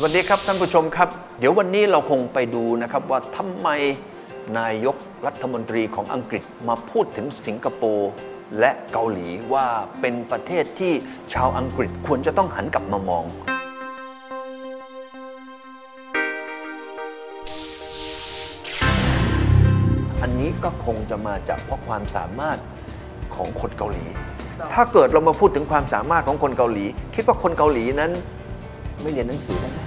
สวัสดีครับท่านผู้ชมครับ เดี๋ยววันนี้เราคงไปดูนะครับว่าทำไมนายกรัฐมนตรีของอังกฤษมาพูดถึงสิงคโปร์ และเกาหลีว่าเป็นประเทศที่ชาวอังกฤษควรจะต้องหันกลับมามอง อันนี้ก็คงจะมาจากเพราะความสามารถของคนเกาหลี ถ้าเกิดเรามาพูดถึงความสามารถของคนเกาหลี คิดว่าคนเกาหลีนั้นไม่เรียนหนังสือได้ไหม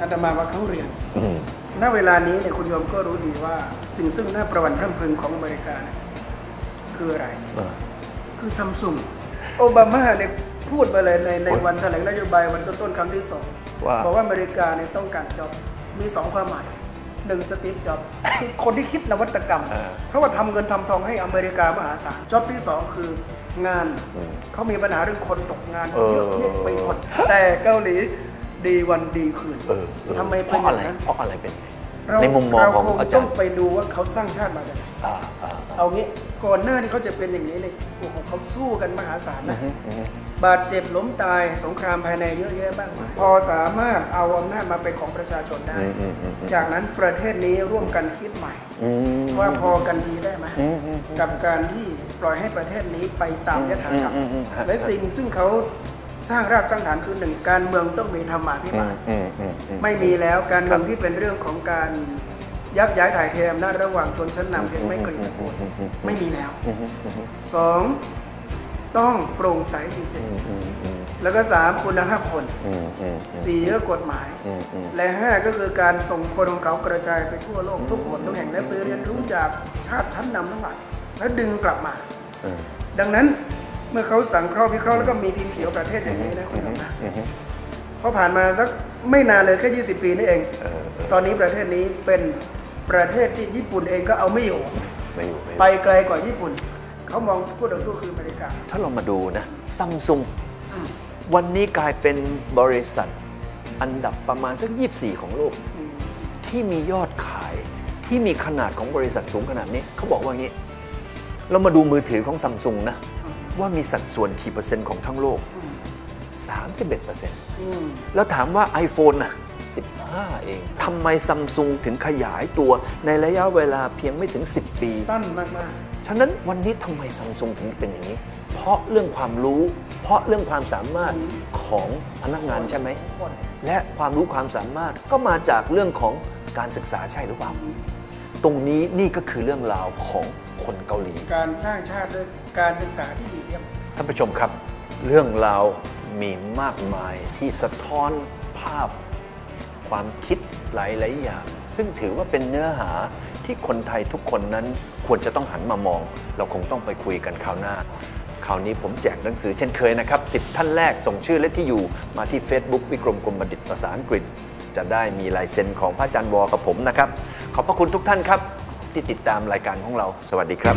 อาตมาว่าเขาเรียนอืมณเวลานี้เนี่ยคุณโยมก็รู้ดีว่า สิ่งซึ่งน่าประวัติพร่ำพรึงของอเมริกาเนี่ยคืออะไรเออ คือซัมซุงโอบามาเนี่ยพูดไปเลยในในโอ้ยวันแถลงนโยบายวันต้นๆครั้งที่สองว่าบอกว่าอเมริกาเนี่ยต้องการจ็อบส์มีสองความหมายหนึ่งสตีฟจ็อบส์คือคนที่คิดนวัตกรรมเออเพราะว่าทำเงินทำทองให้อเมริกามหาศาลจ็อบที่สองคืองานอืมเขามีปัญหาเรื่องคนตกงานเออเยอะแยะไปหมดแต่เกาหลีดีวันดีคืนเออเออทำไมเพเป็นราะออะไรย่างนั้นเพราะอะไรเป็นไงเราในมุมมองของเราคอาจาต้รองย์ไปดูว่าเขาสร้างชาติมาจากไหนอ่าอ่าเอางี้ ก่อนหน้าที่เขาจะเป็นอย่างนี้เนี่ยโอ้โหเขาสู้กันมหาศาลนะอืมอืมบาดเจ็บล้มตายสงครามภายในเยอะแยะมากมายพอสามารถเอาอำนาจมาเป็นของประชาชนได้อืมอืมอืมจากนั้นประเทศนี้ร่วมกันคิดใหม่อืมว่าพอกันดีได้ไหมอืมอืมอืมกับการที่ปล่อยให้ประเทศนี้ไปตามยถากรรมอืมอืมอืมและสิ่งซึ่งเขาสร้างรากสร้างฐานคือหนึ่งการเมืองต้องมีธรรมาภิอืบามลอืมอืมอืมไม่มีแล้วการเมืองที่เป็นเรื่องของการ ยักย้ายถ่ายเทอำนาจระหว่างชนชั้นนำที่ไม่เกลียดตะกูลไม่มีแล้วสองต้องโปร่งใสจริงๆ แล้วก็สามคุณภาพคนสี่ก็กฎหมาย และห้าก็คือการส่งคนของเขากระจายไปทั่วโลกทุกคนทุกแห่งและไปเรียนรู้จากชาติชั้นนำทั้งหลายแล้วดึงกลับมา ดังนั้นเมื่อเขาสังเคราะห์วิเคราะห์แล้วก็มีพิมพ์เขียวประเทศอย่างนี้นะคุณผู้ชมนะเพราะผ่านมาสักไม่นานเลยแค่ 20 ปีนี่เอง ตอนนี้ประเทศนี้เป็น ประเทศที่ญี่ปุ่นเองก็เอาไม่อยู่ ไปไกลกว่าญี่ปุ่น เขามองคู่ต่อสู้คืออเมริกา ถ้าเรามาดูนะซัมซุงวันนี้กลายเป็นบริษัท อันดับประมาณสัก 24 ของโลกที่มียอดขายที่มีขนาดของบริษัทสูงขนาดนี้ เขาบอกว่างี้ เรามาดูมือถือของซัมซุงนะ ว่ามีสัดส่วนกี่เปอร์เซ็นต์ของทั้งโลก 31%แล้วถามว่า iPhone น่ะ 15 เองทำไมซัมซุงถึงขยายตัวในระยะเวลาเพียงไม่ถึง 10 ปี สั้นมากๆ ฉะนั้นวันนี้ทำไมซัมซุงถึงเป็นอย่างนี้ เพราะเรื่องความรู้ เพราะเรื่องความสามารถของพนักงานใช่ไหม และความรู้ความสามารถก็มาจากเรื่องของการศึกษาใช่หรือเปล่า ตรงนี้นี่ก็คือเรื่องราวของคนเกาหลี การสร้างชาติด้วยการศึกษาที่ดีเยี่ยมท่านผู้ชมครับ เรื่องราว มีมากมายที่สะท้อนภาพ ความคิดหลาย ๆ อย่าง ซึ่งถือว่าเป็นเนื้อหาที่คนไทยทุกคนนั้นควรจะต้องหันมามอง เราคงต้องไปคุยกันคราวหน้าคราวนี้ผมแจกหนังสือเช่นเคยนะครับ 10 ท่านแรกส่งชื่อและที่อยู่มาที่ Facebook วิกรมกรมบัณฑิตภาษาอังกฤษ จะได้มีลายเซ็นของพระอาจารย์วอกับผมนะครับ ขอบพระคุณทุกท่านครับ ที่ติดตามรายการของเรา สวัสดีครับ